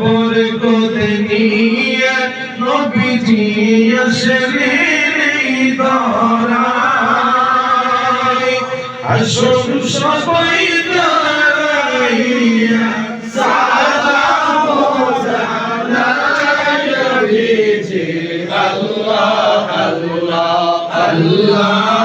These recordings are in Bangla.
বরকত নিয়ে নবীজি আসলেন এই ধরায় আসুন সবাই দাঁড়াইয়া সালাম জানাই নবীজি আল্লাহ আল্লাহ আল্লাহ।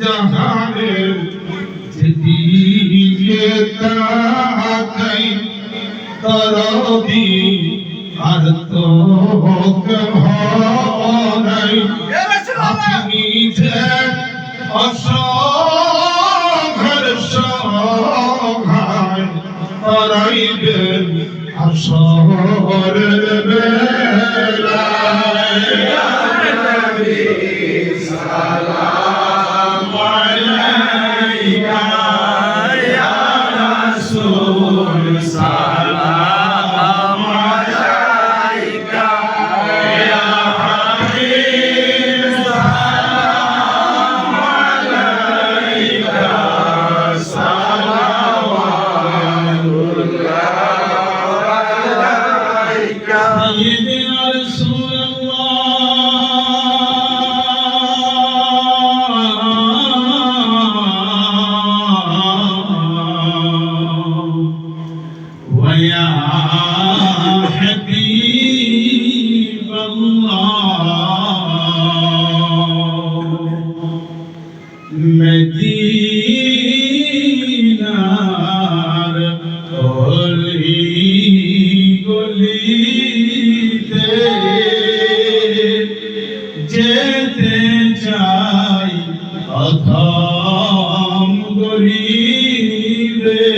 জাহানের দিকে তাকাই করবি আর তো নাই আপনি যে অসংঘর্ষ হায় করাইবেন আসরের America. যেতে চাই। Autumn Gharibe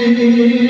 You.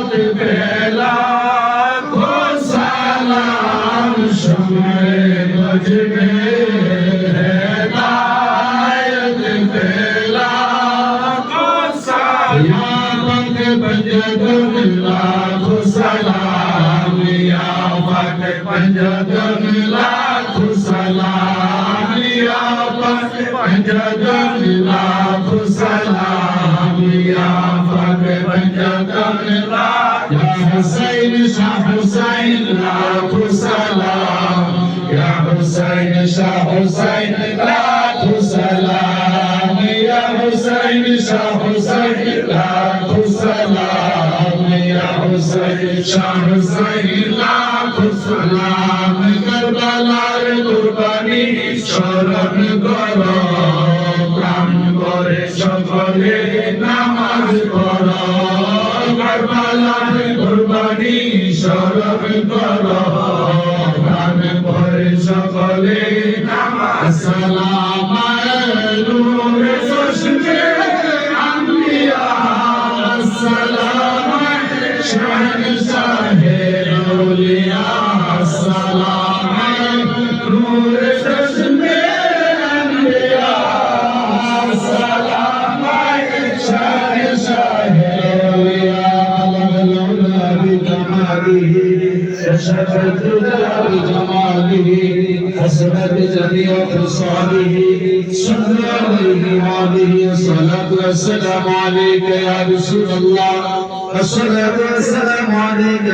পাকে পঞ্জজন লাখু সালামিয়া পাকে পঞ্জজন লাখু সালামিয়া পাকে পঞ্জজন লাখু হুসাইন শাহ হুসাইন লাখু সালাম ইয়া হুসাইন শাহ হুসাইন লাখু সালাম ইয়া হুসাইন শাহ হুসাইন লাখু সালাম হুসাইন শাহ হুসাইন লাখ সালাম কারবালার কুরবানি স্মরণ কর প্রাণ করে সকলে নামাজ পড় কারবালার কুরবানি স্মরণ কর بكماله كشف الدجى بجماله حسنت جميع خصاله صلى عليه وآله الصلاة والسلام عليك يا رسول الله الصلاة والسلام عليك